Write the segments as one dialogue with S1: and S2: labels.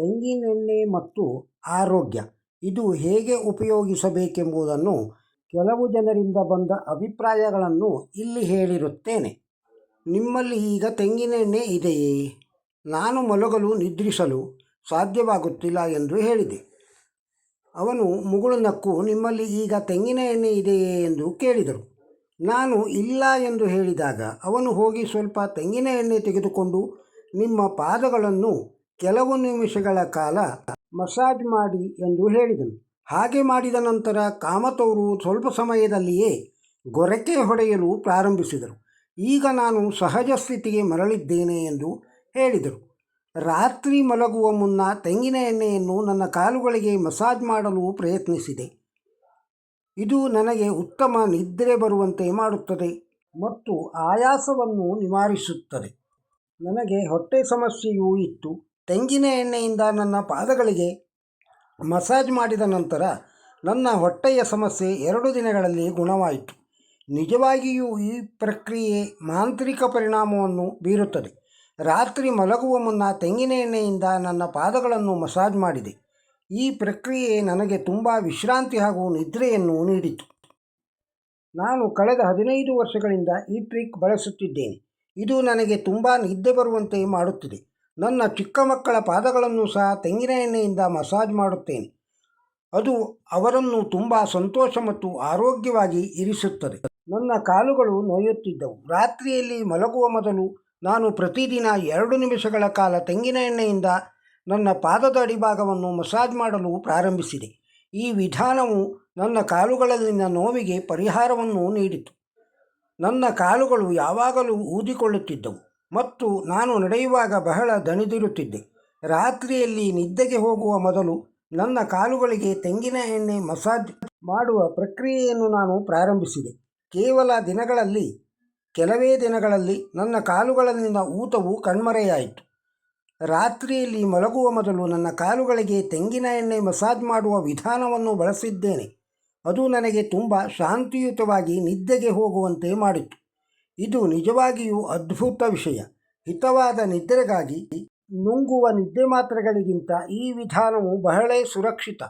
S1: ತೆಂಗಿನೆಣ್ಣೆ ಮತ್ತು ಆರೋಗ್ಯ. ಇದು ಹೇಗೆ ಉಪಯೋಗಿಸಬೇಕೆಂಬುದನ್ನು ಕೆಲವು ಜನರಿಂದ ಬಂದ ಅಭಿಪ್ರಾಯಗಳನ್ನು ಇಲ್ಲಿ ಹೇಳಿರುತ್ತೇನೆ. ನಿಮ್ಮಲ್ಲಿ ಈಗ ತೆಂಗಿನೆಣ್ಣೆ ಇದೆಯೇ? ನಾನು ಮಲಗಲು, ನಿದ್ರಿಸಲು ಸಾಧ್ಯವಾಗುತ್ತಿಲ್ಲ ಎಂದು ಹೇಳಿದೆ. ಅವನು ಮುಗುಳು ನಕ್ಕು, ನಿಮ್ಮಲ್ಲಿ ಈಗ ತೆಂಗಿನ ಎಣ್ಣೆ ಇದೆಯೇ ಎಂದು ಕೇಳಿದರು. ನಾನು ಇಲ್ಲ ಎಂದು ಹೇಳಿದಾಗ ಅವನು ಹೋಗಿ ಸ್ವಲ್ಪ ತೆಂಗಿನ ಎಣ್ಣೆ ತೆಗೆದುಕೊಂಡು ನಿಮ್ಮ ಪಾದಗಳನ್ನು ಕೆಲವು ನಿಮಿಷಗಳ ಕಾಲ ಮಸಾಜ್ ಮಾಡಿ ಎಂದು ಹೇಳಿದನು. ಹಾಗೆ ಮಾಡಿದ ನಂತರ ಕಾಮತವರು ಸ್ವಲ್ಪ ಸಮಯದಲ್ಲಿಯೇ ಗೊರಕೆ ಹೊಡೆಯಲು ಪ್ರಾರಂಭಿಸಿದರು. ಈಗ ನಾನು ಸಹಜ ಸ್ಥಿತಿಗೆ ಮರಳಿದ್ದೇನೆ ಎಂದು ಹೇಳಿದರು. ರಾತ್ರಿ ಮಲಗುವ ಮುನ್ನ ತೆಂಗಿನ ಎಣ್ಣೆಯನ್ನು ನನ್ನ ಕಾಲುಗಳಿಗೆ ಮಸಾಜ್ ಮಾಡಲು ಪ್ರಯತ್ನಿಸಿದೆ. ಇದು ನನಗೆ ಉತ್ತಮ ನಿದ್ರೆ ಬರುವಂತೆ ಮಾಡುತ್ತದೆ ಮತ್ತು ಆಯಾಸವನ್ನು ನಿವಾರಿಸುತ್ತದೆ. ನನಗೆ ಹೊಟ್ಟೆ ಸಮಸ್ಯೆಯೂ ಇತ್ತು. ತೆಂಗಿನ ಎಣ್ಣೆಯಿಂದ ನನ್ನ ಪಾದಗಳಿಗೆ ಮಸಾಜ್ ಮಾಡಿದ ನಂತರ ನನ್ನ ಹೊಟ್ಟೆಯ ಸಮಸ್ಯೆ ಎರಡು ದಿನಗಳಲ್ಲಿ ಗುಣವಾಯಿತು. ನಿಜವಾಗಿಯೂ ಈ ಪ್ರಕ್ರಿಯೆ ಮಾಂತ್ರಿಕ ಪರಿಣಾಮವನ್ನು ಬೀರುತ್ತದೆ. ರಾತ್ರಿ ಮಲಗುವ ಮುನ್ನ ತೆಂಗಿನ ಎಣ್ಣೆಯಿಂದ ನನ್ನ ಪಾದಗಳನ್ನು ಮಸಾಜ್ ಮಾಡಿದೆ. ಈ ಪ್ರಕ್ರಿಯೆ ನನಗೆ ತುಂಬ ವಿಶ್ರಾಂತಿ ಹಾಗೂ ನಿದ್ರೆಯನ್ನು ನೀಡಿತು. ನಾನು ಕಳೆದ ಹದಿನೈದು ವರ್ಷಗಳಿಂದ ಈ ಟ್ರಿಕ್ ಬಳಸುತ್ತಿದ್ದೇನೆ. ಇದು ನನಗೆ ತುಂಬ ನಿದ್ದೆ ಬರುವಂತೆ ಮಾಡುತ್ತಿದೆ. ನನ್ನ ಚಿಕ್ಕ ಮಕ್ಕಳ ಪಾದಗಳನ್ನು ಸಹ ತೆಂಗಿನ ಎಣ್ಣೆಯಿಂದ ಮಸಾಜ್ ಮಾಡುತ್ತೇನೆ. ಅದು ಅವರನ್ನು ತುಂಬ ಸಂತೋಷ ಮತ್ತು ಆರೋಗ್ಯವಾಗಿ ಇರಿಸುತ್ತದೆ. ನನ್ನ ಕಾಲುಗಳು ನೋಯುತ್ತಿದ್ದವು. ರಾತ್ರಿಯಲ್ಲಿ ಮಲಗುವ ಮೊದಲು ನಾನು ಪ್ರತಿದಿನ ಎರಡು ನಿಮಿಷಗಳ ಕಾಲ ತೆಂಗಿನ ಎಣ್ಣೆಯಿಂದ ನನ್ನ ಪಾದದ ಅಡಿಭಾಗವನ್ನು ಮಸಾಜ್ ಮಾಡಲು ಪ್ರಾರಂಭಿಸಿದೆ. ಈ ವಿಧಾನವು ನನ್ನ ಕಾಲುಗಳಲ್ಲಿನ ನೋವಿಗೆ ಪರಿಹಾರವನ್ನು ನೀಡಿತು. ನನ್ನ ಕಾಲುಗಳು ಯಾವಾಗಲೂ ಊದಿಕೊಳ್ಳುತ್ತಿದ್ದವು. ಮತ್ತು ನಾನು ನಡೆಯುವಾಗ ಬಹಳ ದಣಿದಿರುತ್ತಿದ್ದೆ. ರಾತ್ರಿಯಲ್ಲಿ ನಿದ್ದೆಗೆ ಹೋಗುವ ಮೊದಲು ನನ್ನ ಕಾಲುಗಳಿಗೆ ತೆಂಗಿನ ಎಣ್ಣೆ ಮಸಾಜ್ ಮಾಡುವ ಪ್ರಕ್ರಿಯೆಯನ್ನು ನಾನು ಪ್ರಾರಂಭಿಸಿದೆ. ಕೇವಲ ದಿನಗಳಲ್ಲಿ, ಕೆಲವೇ ದಿನಗಳಲ್ಲಿ ನನ್ನ ಕಾಲುಗಳಲ್ಲಿನ ಊತವು ಕಣ್ಮರೆಯಾಯಿತು. ರಾತ್ರಿಯಲ್ಲಿ ಮಲಗುವ ಮೊದಲು ನನ್ನ ಕಾಲುಗಳಿಗೆ ತೆಂಗಿನ ಎಣ್ಣೆ ಮಸಾಜ್ ಮಾಡುವ ವಿಧಾನವನ್ನು ಬಳಸಿದ್ದೇನೆ. ಅದು ನನಗೆ ತುಂಬ ಶಾಂತಿಯುತವಾಗಿ ನಿದ್ದೆಗೆ ಹೋಗುವಂತೆ ಮಾಡಿತು. ಇದು ನಿಜವಾಗಿಯೂ ಅದ್ಭುತ ವಿಷಯ. ಹಿತವಾದ ನಿದ್ರೆಗಾಗಿ ನುಂಗುವ ನಿದ್ದೆ ಮಾತ್ರೆಗಳಿಗಿಂತ ಈ ವಿಧಾನವು ಬಹಳ ಸುರಕ್ಷಿತ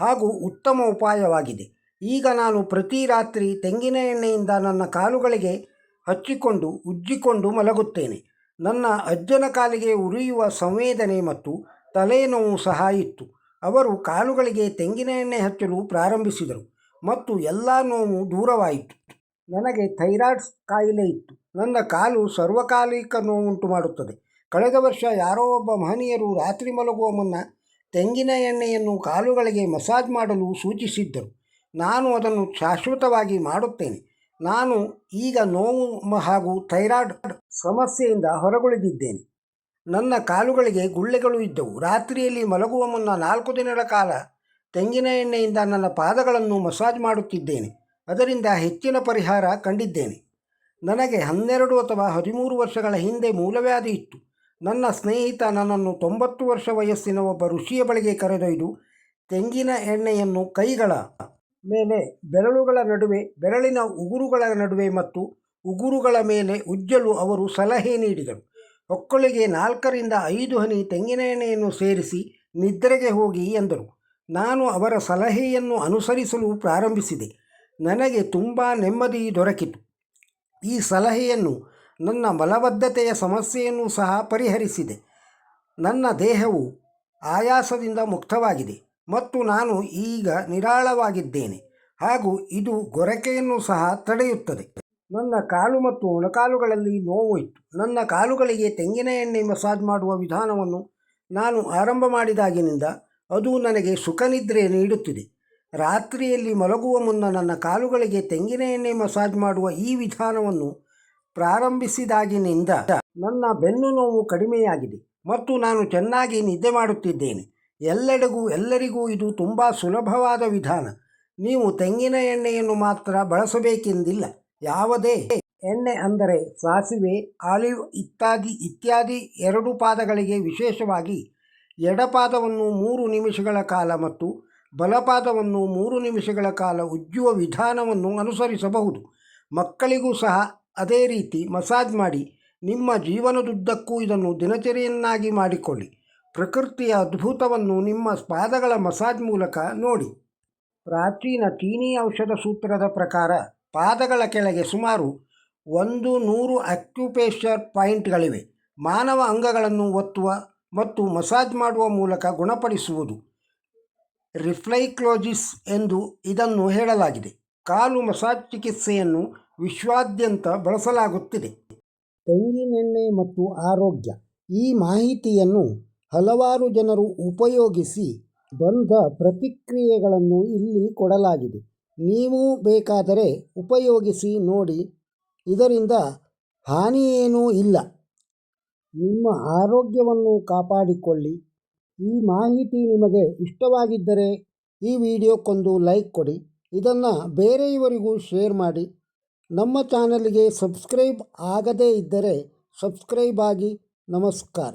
S1: ಹಾಗೂ ಉತ್ತಮ ಉಪಾಯವಾಗಿದೆ. ಈಗ ನಾನು ಪ್ರತಿ ರಾತ್ರಿ ತೆಂಗಿನ ಎಣ್ಣೆಯಿಂದ ನನ್ನ ಕಾಲುಗಳಿಗೆ ಹಚ್ಚಿಕೊಂಡು, ಉಜ್ಜಿಕೊಂಡು ಮಲಗುತ್ತೇನೆ. ನನ್ನ ಅಜ್ಜನ ಕಾಲಿಗೆ ಉರಿಯುವ ಸಂವೇದನೆ ಮತ್ತು ತಲೆನೋವು ಸಹ ಇತ್ತು. ಅವರು ಕಾಲುಗಳಿಗೆ ತೆಂಗಿನ ಎಣ್ಣೆ ಹಚ್ಚಲು ಪ್ರಾರಂಭಿಸಿದರು ಮತ್ತು ಎಲ್ಲ ನೋವು ದೂರವಾಯಿತು. ನನಗೆ ಥೈರಾಯ್ಡ್ ಕಾಯಿಲೆ ಇತ್ತು. ನನ್ನ ಕಾಲು ಸರ್ವಕಾಲಿಕ ನೋವುಂಟು ಮಾಡುತ್ತದೆ. ಕಳೆದ ವರ್ಷ ಯಾರೋ ಒಬ್ಬ ಮಹನೀಯರು ರಾತ್ರಿ ಮಲಗುವ ಮುನ್ನ ತೆಂಗಿನ ಎಣ್ಣೆಯನ್ನು ಕಾಲುಗಳಿಗೆ ಮಸಾಜ್ ಮಾಡಲು ಸೂಚಿಸಿದ್ದರು. ನಾನು ಅದನ್ನು ಶಾಶ್ವತವಾಗಿ ಮಾಡುತ್ತೇನೆ. ನಾನು ಈಗ ನೋವು ಹಾಗೂ ಥೈರಾಯ್ಡ್ ಸಮಸ್ಯೆಯಿಂದ ಹೊರಗುಳಿದಿದ್ದೇನೆ. ನನ್ನ ಕಾಲುಗಳಿಗೆ ಗುಳ್ಳೆಗಳು ಇದ್ದವು. ರಾತ್ರಿಯಲ್ಲಿ ಮಲಗುವ ಮುನ್ನ ನಾಲ್ಕು ದಿನಗಳ ಕಾಲ ತೆಂಗಿನ ಎಣ್ಣೆಯಿಂದ ನನ್ನ ಪಾದಗಳನ್ನು ಮಸಾಜ್ ಮಾಡುತ್ತಿದ್ದೇನೆ. ಅದರಿಂದ ಹೆಚ್ಚಿನ ಪರಿಹಾರ ಕಂಡಿದ್ದೇನೆ. ನನಗೆ ಹನ್ನೆರಡು ಅಥವಾ ಹದಿಮೂರು ವರ್ಷಗಳ ಹಿಂದೆ ಮೂಲವ್ಯಾಧಿ ಇತ್ತು. ನನ್ನ ಸ್ನೇಹಿತ ನನ್ನನ್ನು ತೊಂಬತ್ತು ವರ್ಷ ವಯಸ್ಸಿನ ಒಬ್ಬ ಋಷಿಯ ಬಳಿಗೆ ಕರೆದೊಯ್ದು ತೆಂಗಿನ ಎಣ್ಣೆಯನ್ನು ಕೈಗಳ ಮೇಲೆ, ಬೆರಳುಗಳ ನಡುವೆ, ಬೆರಳಿನ ಉಗುರುಗಳ ನಡುವೆ ಮತ್ತು ಉಗುರುಗಳ ಮೇಲೆ ಉಜ್ಜಲು ಅವರು ಸಲಹೆ ನೀಡಿದರು. ಒಕ್ಕಳಿಗೆ ನಾಲ್ಕರಿಂದ ಐದು ಹನಿ ತೆಂಗಿನ ಎಣ್ಣೆಯನ್ನು ಸೇರಿಸಿ ನಿದ್ರೆಗೆ ಹೋಗಿ ಎಂದರು. ನಾನು ಅವರ ಸಲಹೆಯನ್ನು ಅನುಸರಿಸಲು ಪ್ರಾರಂಭಿಸಿದೆ. ನನಗೆ ತುಂಬ ನೆಮ್ಮದಿ ದೊರಕಿತು. ಈ ಸಲಹೆಯನ್ನು, ನನ್ನ ಮಲಬದ್ಧತೆಯ ಸಮಸ್ಯೆಯನ್ನು ಸಹ ಪರಿಹರಿಸಿದೆ. ನನ್ನ ದೇಹವು ಆಯಾಸದಿಂದ ಮುಕ್ತವಾಗಿದೆ ಮತ್ತು ನಾನು ಈಗ ನಿರಾಳವಾಗಿದ್ದೇನೆ ಹಾಗೂ ಇದು ಗೊರಕೆಯನ್ನು ಸಹ ತಡೆಯುತ್ತದೆ. ನನ್ನ ಕಾಲು ಮತ್ತು ಒಣಕಾಲುಗಳಲ್ಲಿ ನೋವು ಇತ್ತು ನನ್ನ ಕಾಲುಗಳಿಗೆ ತೆಂಗಿನ ಎಣ್ಣೆ ಮಸಾಜ್ ಮಾಡುವ ವಿಧಾನವನ್ನು ನಾನು ಆರಂಭ ಮಾಡಿದಾಗಿನಿಂದ ಅದು ನನಗೆ ಸುಖನಿದ್ರೆ ನೀಡುತ್ತಿದೆ. ರಾತ್ರಿಯಲ್ಲಿ ಮಲಗುವ ಮುನ್ನ ನನ್ನ ಕಾಲುಗಳಿಗೆ ತೆಂಗಿನ ಎಣ್ಣೆ ಮಸಾಜ್ ಮಾಡುವ ಈ ವಿಧಾನವನ್ನು ಪ್ರಾರಂಭಿಸಿದಾಗಿನಿಂದ ನನ್ನ ಬೆನ್ನು ನೋವು ಕಡಿಮೆಯಾಗಿದೆ ಮತ್ತು ನಾನು ಚೆನ್ನಾಗಿ ನಿದ್ದೆ ಮಾಡುತ್ತಿದ್ದೇನೆ. ಎಲ್ಲೆಡೆಗೂ ಎಲ್ಲರಿಗೂ ಇದು ತುಂಬ ಸುಲಭವಾದ ವಿಧಾನ. ನೀವು ತೆಂಗಿನ ಎಣ್ಣೆಯನ್ನು ಮಾತ್ರ ಬಳಸಬೇಕೆಂದಿಲ್ಲ. ಯಾವುದೇ ಎಣ್ಣೆ ಅಂದರೆ ಸಾಸಿವೆ, ಆಲಿವ್ ಇತ್ಯಾದಿ ಇತ್ಯಾದಿ ಎರಡು ಪಾದಗಳಿಗೆ ವಿಶೇಷವಾಗಿ ಎಡಪಾದವನ್ನು ಮೂರು ನಿಮಿಷಗಳ ಕಾಲ ಮತ್ತು ಬಲಪಾದವನ್ನು ಮೂರು ನಿಮಿಷಗಳ ಕಾಲ ಉಜ್ಜುವ ವಿಧಾನವನ್ನು ಅನುಸರಿಸಬಹುದು. ಮಕ್ಕಳಿಗೂ ಸಹ ಅದೇ ರೀತಿ ಮಸಾಜ್ ಮಾಡಿ, ನಿಮ್ಮ ಜೀವನದುದ್ದಕ್ಕೂ ಇದನ್ನು ದಿನಚರಿಯನ್ನಾಗಿ ಮಾಡಿಕೊಳ್ಳಿ. ಪ್ರಕೃತಿಯ ಅದ್ಭುತವನ್ನು ನಿಮ್ಮ ಪಾದಗಳ ಮಸಾಜ್ ಮೂಲಕ ನೋಡಿ. ಪ್ರಾಚೀನ ಚೀನಿ ಔಷಧ ಸೂತ್ರದ ಪ್ರಕಾರ ಪಾದಗಳ ಕೆಳಗೆ ಸುಮಾರು ಒಂದು ನೂರು ಅಕ್ಯುಪೇಶರ್ ಪಾಯಿಂಟ್ಗಳಿವೆ. ಮಾನವ ಅಂಗಗಳನ್ನು ಒತ್ತುವ ಮತ್ತು ಮಸಾಜ್ ಮಾಡುವ ಮೂಲಕ ಗುಣಪಡಿಸುವುದು. ರಿಫ್ಲೈಕ್ಲೋಜಿಸ್ ಎಂದು ಇದನ್ನು ಹೇಳಲಾಗಿದೆ. ಕಾಲು ಮಸಾಜ್ ಚಿಕಿತ್ಸೆಯನ್ನು ವಿಶ್ವಾದ್ಯಂತ ಬಳಸಲಾಗುತ್ತಿದೆ. ತೆಂಗಿನೆಣ್ಣೆ ಮತ್ತು ಆರೋಗ್ಯ ಈ ಮಾಹಿತಿಯನ್ನು ಹಲವಾರು ಜನರು ಉಪಯೋಗಿಸಿ ಬಂದ ಪ್ರತಿಕ್ರಿಯೆಗಳನ್ನು ಇಲ್ಲಿ ಕೊಡಲಾಗಿದೆ. ನೀವು ಬೇಕಾದರೆ ಉಪಯೋಗಿಸಿ ನೋಡಿ. ಇದರಿಂದ ಹಾನಿಯೇನೂ ಇಲ್ಲ. ನಿಮ್ಮ ಆರೋಗ್ಯವನ್ನು ಕಾಪಾಡಿಕೊಳ್ಳಿ. ಈ ಮಾಹಿತಿ ನಿಮಗೆ ಇಷ್ಟವಾಗಿದ್ದರೆ ಈ ವಿಡಿಯೋಕ್ಕೊಂದು ಲೈಕ್ ಕೊಡಿ. ಇದನ್ನು ಬೇರೆಯವರಿಗೂ ಶೇರ್ ಮಾಡಿ. ನಮ್ಮ ಚಾನಲ್ಗೆ ಸಬ್ಸ್ಕ್ರೈಬ್ ಆಗದೇ ಇದ್ದರೆ ಸಬ್ಸ್ಕ್ರೈಬ್ ಆಗಿ ನಮಸ್ಕಾರ.